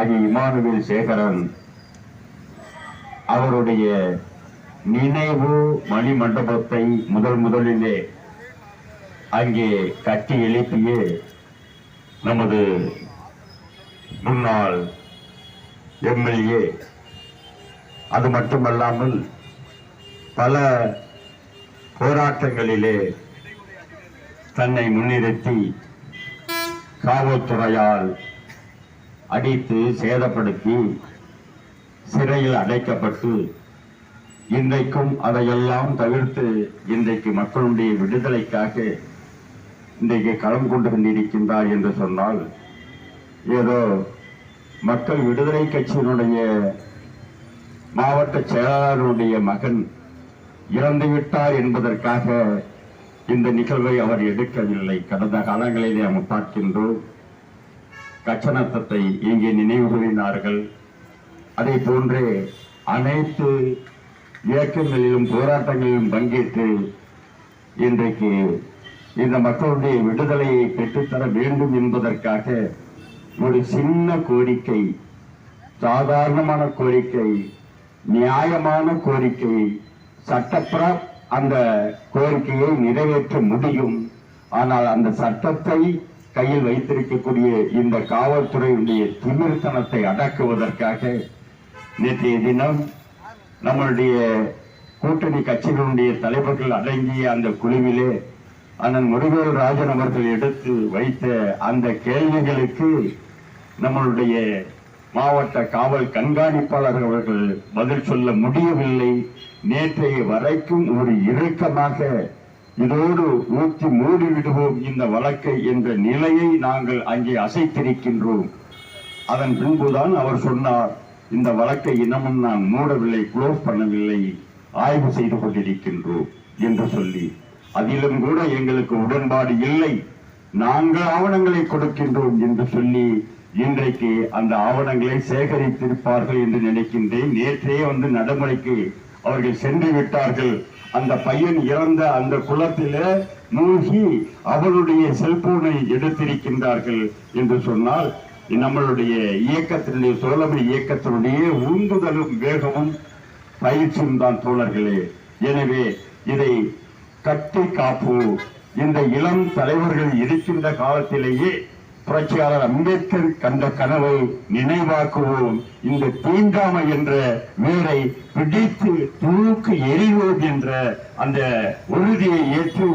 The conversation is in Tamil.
தியாகி இமானுவேல் சேகரன் அவருடைய நினைவு மணி மண்டபத்தை முதல் முதலிலே அங்கே கட்டி எழுப்பிய நமது முன்னாள் எம்எல்ஏ. அது மட்டுமல்லாமல் பல போராட்டங்களிலே தன்னை முன்னிறுத்தி காவல்துறையால் அடித்து சேதப்படுத்தி சிறையில் அடைக்கப்பட்டு இன்றைக்கும் அதையெல்லாம் தவிர்த்து இன்றைக்கு மக்களுடைய விடுதலைக்காக இன்றைக்கு களம் கொண்டு கொண்டிருக்கின்றார் என்று சொன்னால் ஏதோ மக்கள் விடுதலை கட்சியினுடைய மாவட்ட செயலாளருடைய மகன் இறந்துவிட்டார் என்பதற்காக இந்த நிகழ்வை அவர் எடுக்கவில்லை. கடந்த காலங்களிலே நாம் பார்க்கின்றோம் கச்சனத்தத்தை இங்கே நினைவுகூறினார்கள். அதே போன்று அனைத்து இயக்கங்களிலும் போராட்டங்களிலும் பங்கேற்று இன்றைக்கு இந்த மக்களுடைய விடுதலையை பெற்றுத்தர வேண்டும் என்பதற்காக ஒரு சின்ன கோரிக்கை சாதாரணமான கோரிக்கை நியாயமான கோரிக்கை சட்டப்புற அந்த கோரிக்கையை நிறைவேற்ற முடியும். ஆனால் அந்த சட்டத்தை கையில் வைத்திருக்கக்கூடிய இந்த காவல்துறையுடைய திமிர்த்தனத்தை அடக்குவதற்காக நேற்றைய தினம் நம்மளுடைய கூட்டணி கட்சிகளுடைய தலைவர்கள் அடங்கிய அந்த குழுவிலே அண்ணன் முருகேல் ராஜன் அவர்கள் எடுத்து வைத்த அந்த கேள்விகளுக்கு நம்மளுடைய மாவட்ட காவல் கண்காணிப்பாளர் அவர்கள் பதில் சொல்ல முடியவில்லை. நேற்றைய வரைக்கும் ஒரு இறுக்கமாக இதோடு ஊற்றி மூடிவிடுவோம் இந்த வழக்கை என்ற நிலையை நாங்கள் அங்கே அசைத்திருக்கின்றோம். அதன் பின்புதான் அவர் சொன்னார் இந்த வழக்கை இன்னமும் நான் மூடவில்லை குளோஸ் பண்ணவில்லை ஆய்வு செய்து கொண்டிருக்கின்றோம் என்று சொல்லி. அதிலும் கூட எங்களுக்கு உடன்பாடு இல்லை நாங்கள் ஆவணங்களை கொடுக்கின்றோம் என்று சொல்லி இன்றைக்கு அந்த ஆவணங்களை சேகரித்திருப்பார்கள் என்று நினைக்கின்றேன். நேற்றே வந்து நடைமுறைக்கு அவர்கள் சென்று விட்டார்கள். அந்த பையன் இறந்த அந்த குளத்திலே மூழ்கி அவருடைய செல்போனை எடுத்திருக்கின்றார்கள் என்று சொன்னால் நம்மளுடைய இயக்கத்தினுடைய சோழமை இயக்கத்தினுடைய உந்துதலும் வேகமும் பயிற்சியும் தான் தோழர்களே. எனவே இதை கட்டி காப்பு இந்த இளம் தலைவர்கள் இருக்கின்ற காலத்திலேயே புரட்சியாளர் அம்பேத்கர் கண்ட கனவை நினைவாக்குவோம். இந்த தீண்டாமை என்ற வேரை பிடித்து தூக்கு எறிவோம் என்ற அந்த உறுதியை ஏற்று